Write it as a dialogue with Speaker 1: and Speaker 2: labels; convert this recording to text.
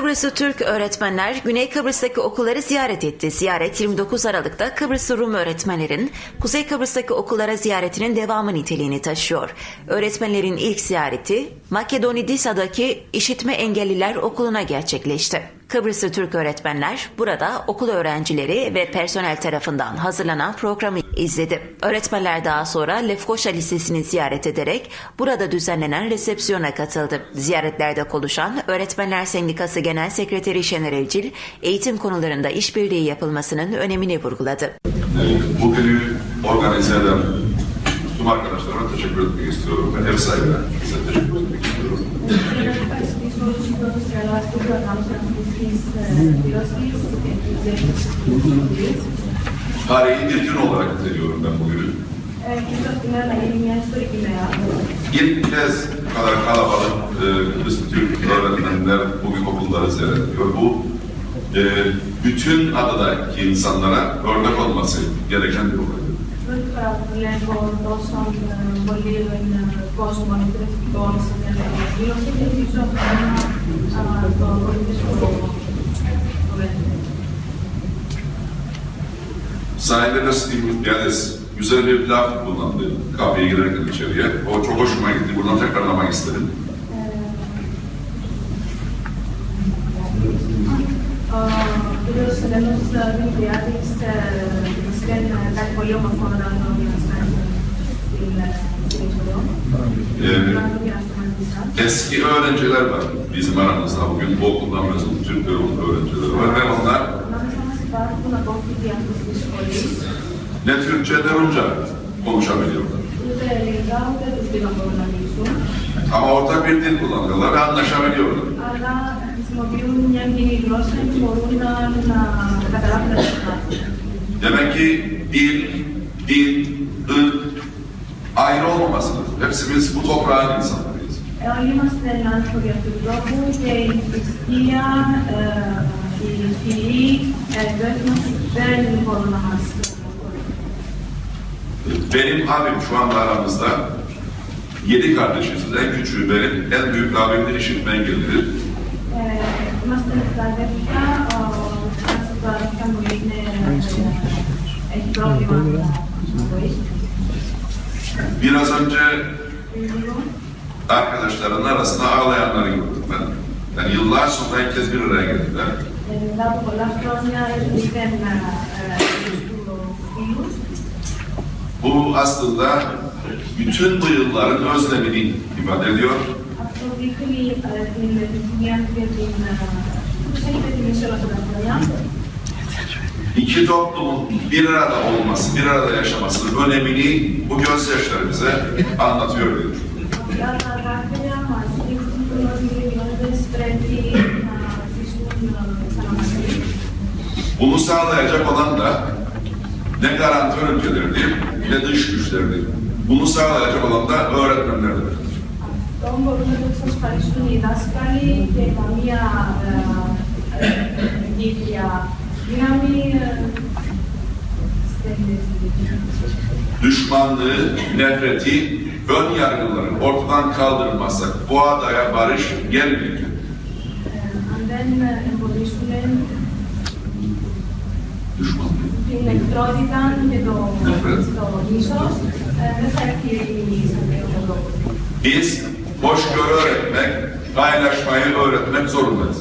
Speaker 1: Kıbrıslı Türk öğretmenler Güney Kıbrıs'taki okulları ziyaret etti. Ziyaret 29 Aralık'ta Kıbrıslı Rum öğretmenlerin Kuzey Kıbrıs'taki okullara ziyaretinin devamı niteliğini taşıyor. Öğretmenlerin ilk ziyareti Makedonidisa'daki İşitme Engelliler Okulu'na gerçekleşti. Kıbrıslı Türk öğretmenler burada okul öğrencileri ve personel tarafından hazırlanan programı izledi. Öğretmenler daha sonra Lefkoşa Lisesi'ni ziyaret ederek burada düzenlenen resepsiyona katıldı. Ziyaretlerde konuşan Öğretmenler Sendikası Genel Sekreteri Şener Evcil, eğitim konularında işbirliği yapılmasının önemini vurguladı.
Speaker 2: Bu günü organize eden tüm arkadaşlarıma teşekkür etmek istiyorum. Ve ev sahibine size teşekkür etmek istiyorum.
Speaker 3: Políticos relatos da nossa
Speaker 2: Tarihi bir gün olarak niteliyorum ben
Speaker 3: bu günü.
Speaker 2: İlk kez kadar kalabalık e, Kıbrıs Türk öğretmenler bugün okulları seyrediyor. Bu e, bütün adadaki insanlara örnek olması gereken bir olay
Speaker 3: Πρώτη φορά που βλέπω τόσο πολύ κόσμο εκπαιδευτικό σε μια τέτοια εκδήλωση και ελπίζω να το βοηθήσουμε το βλέπετε.
Speaker 2: Sahilde de Steve yani güzel bir laf kullandı kapıya girerken içeriye. O çok hoşuma gitti. Buradan tekrarlamak istedim.
Speaker 3: Ο κύριος Ελένος Δημητριάδης sizden
Speaker 2: ben
Speaker 3: koyamam konudan dolayı ee,
Speaker 2: eski öğrenciler var bizim aramızda bugün. Bu okuldan mezun Türk bölümü öğrencileri var ve onlar ne Türkçe ne Rumca konuşabiliyorlar. Ama ortak bir dil kullanıyorlar ve anlaşabiliyorlar. Demek ki dil, dil, ırk ayrı olmaması Hepsimiz bu toprağın insanlarıyız.
Speaker 3: Oímos del antropólogo que existía y fiili elbette olmaz.
Speaker 2: Benim abim şu anda aramızda yedi kardeşiz. En küçüğü benim, en büyük abimdir
Speaker 3: işitmen gelir. Nasıl kardeşler?
Speaker 2: Biraz önce arkadaşların arasında ağlayanları gördüm ben. Yani yıllar sonra herkes bir araya geldiler. Bu aslında bütün bu yılların özlemini ifade ediyor İki toplumun bir arada olması, bir arada yaşamasının önemini bu gözyaşları bize anlatıyor diyor.
Speaker 3: Αυτά τα δάκρυα μας δείχνουν ότι οι κοινότητες πρέπει να ζήσουν ξανά μαζί.
Speaker 2: Bunu sağlayacak olan da ne garantör ülkelerdi, ne dış güçlerdi. Bunu sağlayacak olan da öğretmenlerdir.
Speaker 3: Αυτό μπορούν να το εξασφαλίσουν οι δάσκαλοι και καμία ε, Dinamiği
Speaker 2: düşmanlığı, nefreti, ön yargıları ortadan kaldırmazsak bu adaya barış gelmeyecek. Düşmanlığı. Biz hoşgörü öğretmek, paylaşmayı öğretmek zorundayız.